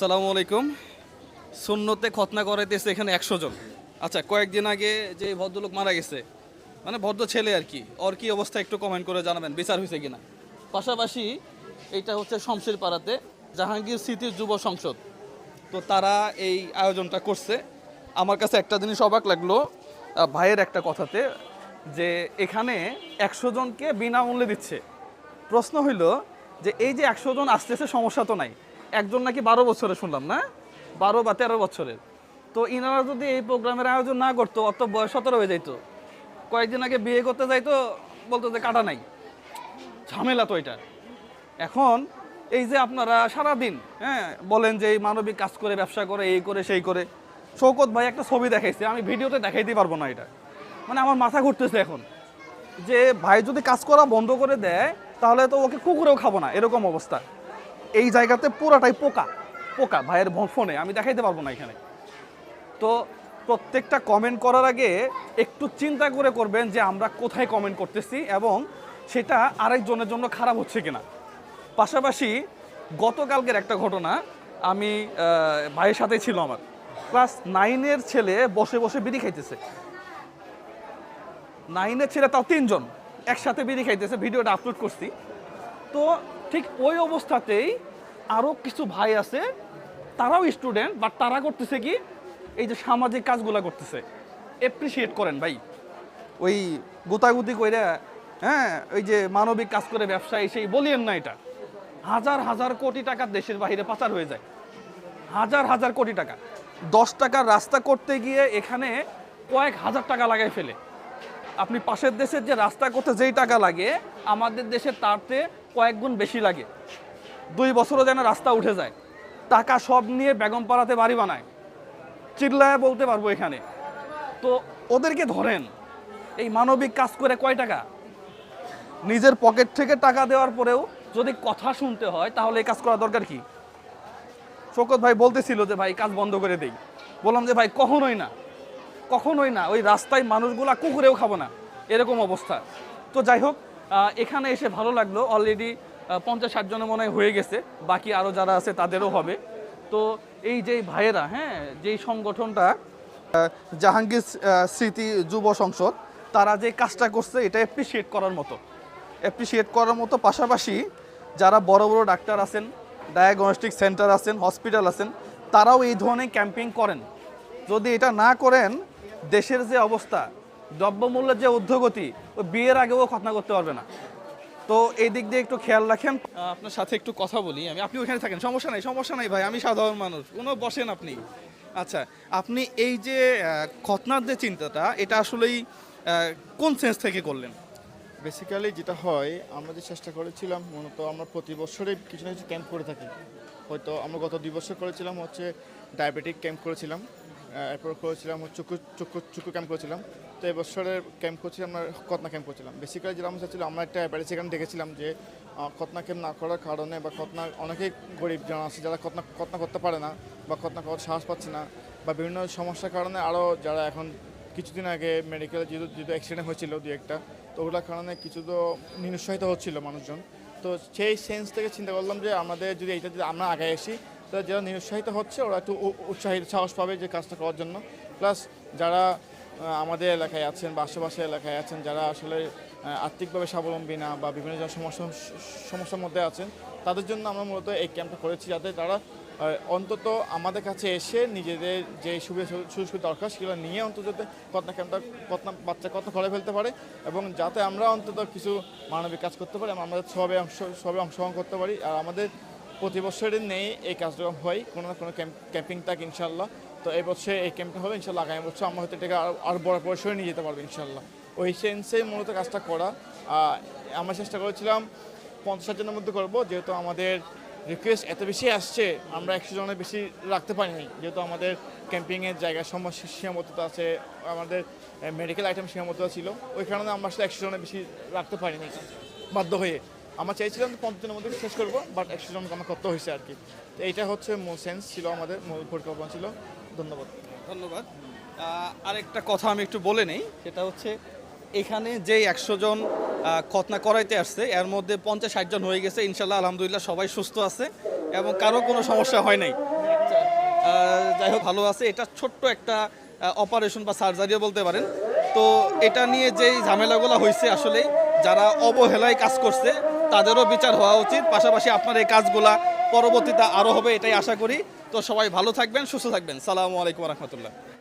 সালামু আলাইকুম। সুন্নতে খতনা করাইতেছে এখানে একশো জন। আচ্ছা কয়েকদিন আগে যে ভদ্রলোক মারা গেছে মানে ভদ্র ছেলে আর কি, ওর কি অবস্থা একটু কমেন্ট করে জানাবেন, বিচার হয়েছে কিনা? পাশাপাশি এইটা হচ্ছে শমশের পাড়াতে জাহাঙ্গীর স্মৃতির যুব সংসদ। তো তারা এই আয়োজনটা করছে। আমার কাছে একটা জিনিস অবাক লাগল ভাইয়ের একটা কথাতে, যে এখানে একশো জনকে বিনামূল্যে দিচ্ছে। প্রশ্ন হইল যে এই যে একশো জন আসতেছে, সমস্যা তো নাই। একজন নাকি বারো বছরের শুনলাম, না? বারো বা তেরো বছরের। তো ইনারা যদি এই প্রোগ্রামের আয়োজন না করতো, অত বয়স সতেরো হয়ে যাইতো। কয়েকদিন আগে বিয়ে করতে যাইতো, বলতো যে কাটা নাই। ঝামেলা তো এটা। এখন এই যে আপনারা সারাদিন হ্যাঁ বলেন যে এই মানবিক কাজ করে, ব্যবসা করে, এই করে, সেই করে শৌকত ভাই একটা ছবি দেখাইছে, আমি ভিডিওতে দেখাইতে পারব না এটা। মানে আমার মাথা ঘুরতেছে এখন। যে ভাই যদি কাজ করা বন্ধ করে দেয়, তাহলে তো ওকে কুকুরেও খাব না, এরকম অবস্থা। এই জায়গাতে পুরাটাই পোকা। পোকা, ভাইয়ের ফোনে, আমি দেখাইতে পারব না এখানে। তো প্রত্যেকটা কমেন্ট করার আগে একটু চিন্তা করে করবেন যে আমরা কোথায় কমেন্ট করতেছি এবং সেটা আরেকজনের জন্য খারাপ হচ্ছে কিনা। পাশাপাশি গতকালকের একটা ঘটনা, আমি ভাইয়ের সাথে ছিল আমার। ক্লাস নাইনের ছেলে বসে বসে বিড়ি খাইতেছে। নাইনের ছেলে তাও তিনজন, একসাথে বিড়ি খাইতেছে, ভিডিওটা আপলোড করছি। তো ঠিক ওই অবস্থাতেই আরও কিছু ভাই আছে, তারাও স্টুডেন্ট বাট তারা করতেছে কি, এই যে সামাজিক কাজগুলো করতেছে। এপ্রিসিয়েট করেন ভাই। ওই গুতাগুতি কইরা হ্যাঁ ওই যে মানবিক কাজ করে ব্যবসায়ী সেই, বলিয়েন না এটা। হাজার হাজার কোটি টাকা দেশের বাইরে পাচার হয়ে যায়। হাজার হাজার কোটি টাকা। দশ টাকার রাস্তা করতে গিয়ে এখানে কয়েক হাজার টাকা লাগাই ফেলে। আপনি পাশের দেশের যে রাস্তা করতে যেই টাকা লাগে, আমাদের দেশে তারতে কয়েক গুণ বেশি লাগে। দুই বছরও যেন রাস্তা উঠে যায়। টাকা সব নিয়ে বেগম পাড়াতে বাড়ি বানায়। চিল্লায় বলতে পারব এখানে। তো ওদেরকে ধরেন, এই মানবিক কাজ করে কয় টাকা? নিজের পকেট থেকে টাকা দেওয়ার পরেও যদি কথা শুনতে হয়, তাহলে এই কাজ করা দরকার কি? শোকত ভাই বলতেছিল যে, ভাই, কাজ বন্ধ করে দেই। বললাম যে, ভাই, কখনোই না। কখনোই না। ওই রাস্তায় মানুষগুলা কুকুরেও খাব না। এরকম অবস্থা। তো যাই হোক এখানে এসে ভালো লাগল। অলরেডি পঞ্চাশ ষাট জনের মনে হয় গেছে। বাকি আরও যারা আছে, তাদেরও হবে। তো এই যে ভাইয়েরা হ্যাঁ যেই সংগঠনটা জাহাঙ্গীর স্মৃতি যুব সংসদ, তারা যে কাজটা করছে, এটা অ্যাপ্রিসিয়েট করার মতো। অ্যাপ্রিসিয়েট করার মতো। পাশাপাশি যারা বড় বড় ডাক্তার আছেন ডায়াগনস্টিক সেন্টার আছেন হসপিটাল আছেন, তারাও এই ধরনের ক্যাম্পিং করেন। যদি এটা না করেন, দেশের যে অবস্থা দ্রব্যমূল্যের যে ঊর্ধ্বগতি ও বিয়ের আগেও খতনা করতে পারবে না। তো এই দিক দিয়ে একটু খেয়াল রাখেন। আপনার সাথে একটু কথা বলি। আমি আপনি ওখানে থাকেন। সমস্যা নাই সমস্যা নাই ভাই। আমি সাধারণ মানুষ। কোনো বসেন আপনি। আচ্ছা আপনি এই যে খতনার যে চিন্তাটা এটা আসলেই কোন সেন্স থেকে করলেন? বেসিক্যালি যেটা হয় আমরা যে চেষ্টা করেছিলাম মূলত আমরা প্রতি বছরে কিছু না কিছু ক্যাম্প করে থাকি। হয়তো আমরা গত দুই বছর করেছিলাম হচ্ছে ডায়াবেটিক ক্যাম্প করেছিলাম। এরপর করেছিলাম চুকু চুকু চুকু ক্যাম্প করেছিলাম। তো এবছরের ক্যাম্প করছিলাম আমরা কতনা ক্যাম্প করছিলাম। বেসিক্যালি যেটা আমরা আমরা একটা ব্যাপারে সেখানে দেখেছিলাম যে কতনা ক্যাম্প না করার কারণে বা কতনা অনেকেই গরিব জন আছে যারা কতনা কতনা করতে পারে না বা কতনা করার সাহস পাচ্ছে না বা বিভিন্ন সমস্যার কারণে আরও যারা এখন কিছুদিন আগে মেডিকেলে যেহেতু যেহেতু অ্যাক্সিডেন্ট হয়েছিল দু একটা, তো ওগুলোর কারণে কিছু তো নিরুৎসাহিত হচ্ছিল মানুষজন। তো সেই সেন্স থেকে চিন্তা করলাম যে আমাদের যদি এইটা যদি আমরা আগে আসি যারা নিরুৎসাহিত হচ্ছে, ওরা একটু উৎসাহিত, সাহস পাবে যে কাজটা করার জন্য। প্লাস যারা আমাদের এলাকায় আছেন বা আশেপাশে এলাকায় আছেন, যারা আসলে আর্থিকভাবে স্বাবলম্বী না বা বিভিন্ন জন সমস্যা, সমস্যার মধ্যে আছেন, তাদের জন্য আমরা মূলত এই ক্যাম্পটা করেছি যাতে তারা অন্তত আমাদের কাছে এসে নিজেদের যে সুবিধা সুযোগ দরকার, সেগুলো নিয়ে অন্তত কতনা ক্যাম্পটা কতনা বাচ্চা কত করে ফেলতে পারে এবং যাতে আমরা অন্তত কিছু মানবিক কাজ করতে পারি, আমরা সবে অংশ সবে অংশগ্রহণ করতে পারি। আর আমাদের প্রতি বছরের নেই এই কাজটা হয়, কোনো না কোনো ক্যাম্প থাক ইনশাল্লাহ। তো এই বছর এই ক্যাম্পটা হবে, ইনশাল্লাহ আগামী বছর আমরা হয়তো এটাকে আরও বড় পরিসরে নিয়ে যেতে পারব ইনশাল্লাহ। ওই সেন্সে মূলত কাজটা করা। আমরা চেষ্টা করেছিলাম পঞ্চাশ জনের মধ্যে করব, যেহেতু আমাদের রিকোয়েস্ট এত বেশি আসছে, আমরা একশো জনের বেশি রাখতে পারিনি যেহেতু আমাদের ক্যাম্পিংয়ের জায়গায় সমস্যা সীমাবদ্ধতা আছে, আমাদের মেডিকেল আইটেম সীমাবদ্ধতা ছিল, ওই কারণে আমরা আসলে একশো জনের বেশি রাখতে পারিনি বাধ্য হয়ে। আমরা চাইছিলাম পঞ্চাশ জনের মধ্যে শেষ করব বাট একশো জন আমার করতে হয়েছে আর কি। তো এইটা হচ্ছে মূল সেন্স ছিল আমাদের, মূল পরিকল্পনা ছিল। ধন্যবাদ। ধন্যবাদ। আরেকটা কথা আমি একটু বলে নেই, সেটা হচ্ছে এখানে যে একশো জন খতনা করাইতে আসছে, এর মধ্যে পঞ্চাশ ষাট জন হয়ে গেছে। ইনশাল্লাহ, আলহামদুলিল্লাহ, সবাই সুস্থ আছে এবং কারও কোনো সমস্যা হয় নাই। যাই হোক, ভালো আছে। এটা ছোট্ট একটা অপারেশন বা সার্জারিও বলতে পারেন। তো এটা নিয়ে যেই ঝামেলাগুলো হয়েছে আসলে যারা অবহেলায় কাজ করছে তাদেরও বিচার হওয়া উচিত। পাশাপাশি আপনার এই কাজগুলা পরবর্তীতে আরও হবে, এটাই আশা করি। তো সবাই ভালো থাকবেন, সুস্থ থাকবেন। সালামু আলাইকুম রহমতুল্লাহ।